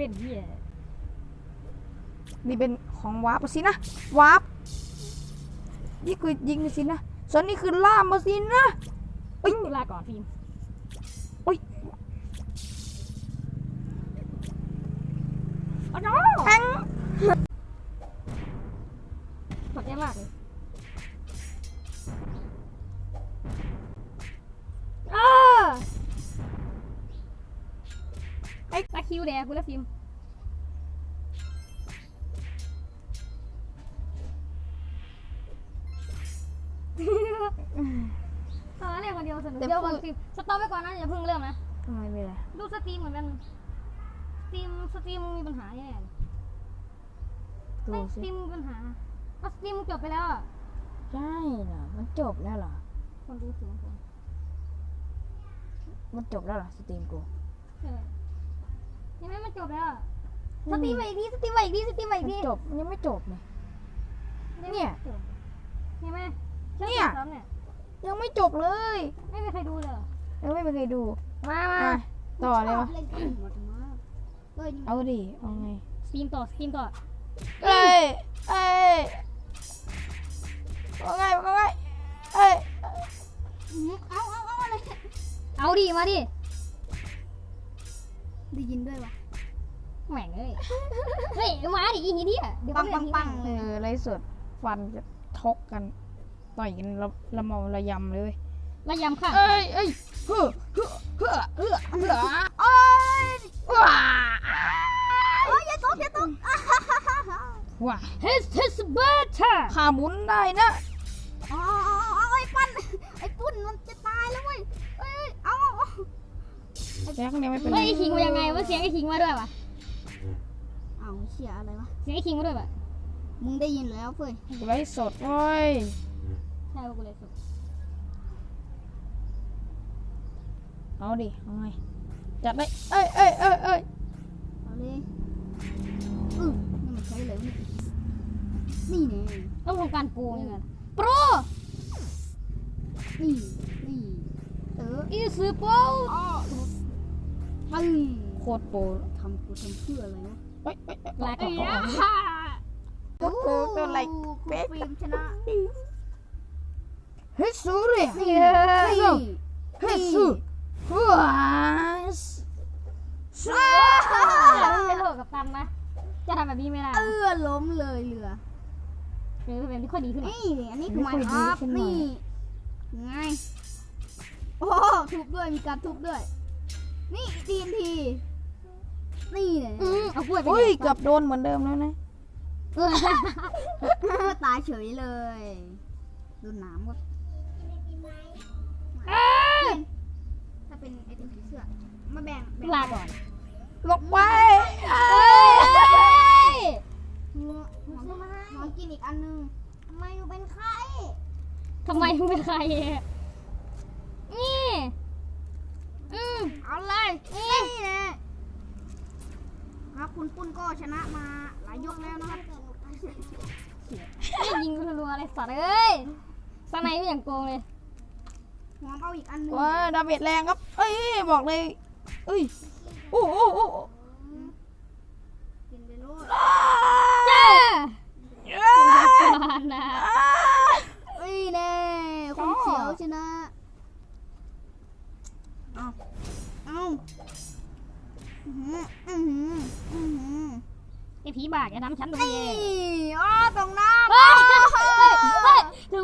เล่นเหี้ยนี่เป็นของวาร์ปสินะวาร์ปนี่คือยิงสินะส่วนนี้คือล่ามมาสินะเอ้ยลาก่อนฟิล์มโอ้ยอ๋อโนแทงตกใจมากเลยอ้าไอ้ตาคิวแดกกูแล้วฟิล์ม ตอนแรกคนเดียวสนุกเดี๋ยวก่อนฟิล์มสต็อปไว้ก่อนนะอย่าเพิ่งเริ่มนะทำไมไม่ได้ดูสตรีมเหมือนกันสตรีมสตรีมมึงมีปัญหาแน่เลยดูไม่สสิตรีมมีปัญหาเอาสตรีมมึงจบไปแล้วอะใช่เหรอมันจบแล้วเหรอคนดูสูงคนมันจบแล้วเหรอสตรีมกูใช่ยังไม่มันจบแล้วอะสไม่ตมีรีมไปอีกทีสตรีมไปอีกทีสตรีมไปอีกมันทีจบยังไม่จบเลย เนี่ย เห็นไหม เนี่ย ซ้ำเนี่ยยังไม่จบเลยไม่มีใครดูเลยเหรอยังไม่มีใครดูมามาอะต่อเลยวะเล่นกลุ่มหมดมากเฮ้ยเอาดิเอาไงสตรีมต่อสตรีมต่อเอ้ยเอ้ยว่าไงว่าไงเอ้ยเอาเอาเอาอะไรเอาดิมาดิได้ยินด้วยวะแหม่งเอ้ยเฮ้ยมาดิอีกทีเดียวเดี๋ยวปังก็ปังปัง เออไรสดฟันจะทกกัน ต่อยกันละละเมอระยำเลยเว้ยระยำค่ะเอ้ยเอ้ยเฮ้อเฮ้อเฮ้อเฮ้อเฮ้อโอ้ยว้าโอ้ยอย่าตกอย่าตกว้าเฮสเฮสเบอร์ท่าขาหมุนได้นะอ๋อเอาไอ้ปั้นไอ้ปุ่นมันจะตายแล้วเว้ยเอ้ยเอาเอาแจ็คเนี่ยไม่เป็นไรเฮ้ยไอ้คิงมายังไงวะเสียงไอ้คิงมาด้วยวะเอาเชี่ยอะไรวะเสียงไอ้คิงมาด้วยวะมึงได้ยินแล้วเฟ้ยไรสดเว้ย ใช่ว่ากูเลยสุดเอาดิเอาไงจัดเลยเอ้ยเอ้ยเอ้ยเอ้ยเอาเลยอือนี่มันใช้เลยนี่นี่เนี่ยต้องทำการโกงยังไงโปรนี่นี่เอออีสือโปรอ้อไปโคตรโปรทำกูทำเพื่ออะไรวะเอ้ยเอ้ยเอ้ยลาก่อนโอ้โหตัวอะไรครูเป๊กฟิล์มชนะ เฮ้ยสู้เลยนี่เฮ้ยนี่เฮ้ยสู้ว้าสสู้เป็นโลกกับตันนะจะทำแบบนี้ไม่ได้เออล้มเลยเรือหรือเป็นที่ค่อยดีขึ้นหน่อยนี่อันนี้คือไม้อัพนี่ไงโอ้ทุบด้วยมีการทุบด้วย นี่ทีนทีนี่เนี่ยอืมเอากล้วยไปอุ้ยแดกเกือบโดนเหมือนเดิมแล้วนะเออตายเฉยเลยโดนหนามก็เอ้ย ถ้าเป็นไอติมผีเสื้อ มาแบ่งแบ่งลาก่อนลงไปเอ้ยหัวหัวหัวกินอีกอันนึงทำไมหนูเป็นไข้ทำไมมึงเป็นใครอะนี่ อืมเอาเลยนี่แหละครับคุณปุ้นก็ชนะมาหลายยกแล้วนะครับไม่ยิงกูรัวๆอะไรสัตว์เอ้ยสไนไม่อย่างโกงเลย หัวเอาอีกอันนึงว้าดาเมจแรงครับ เอ้ยบอกเลยเอ้ยโอ้โอ้โอ้โอ้กินไปโลดจ้าเอ้ยก่อนนะอ้าเอ้ยแน่คนเขียวชนะเอาเอาอื้อหืออื้อหืออื้อหือไอผีบาดอย่าทำฉันตรงนี่นี้อ๋อต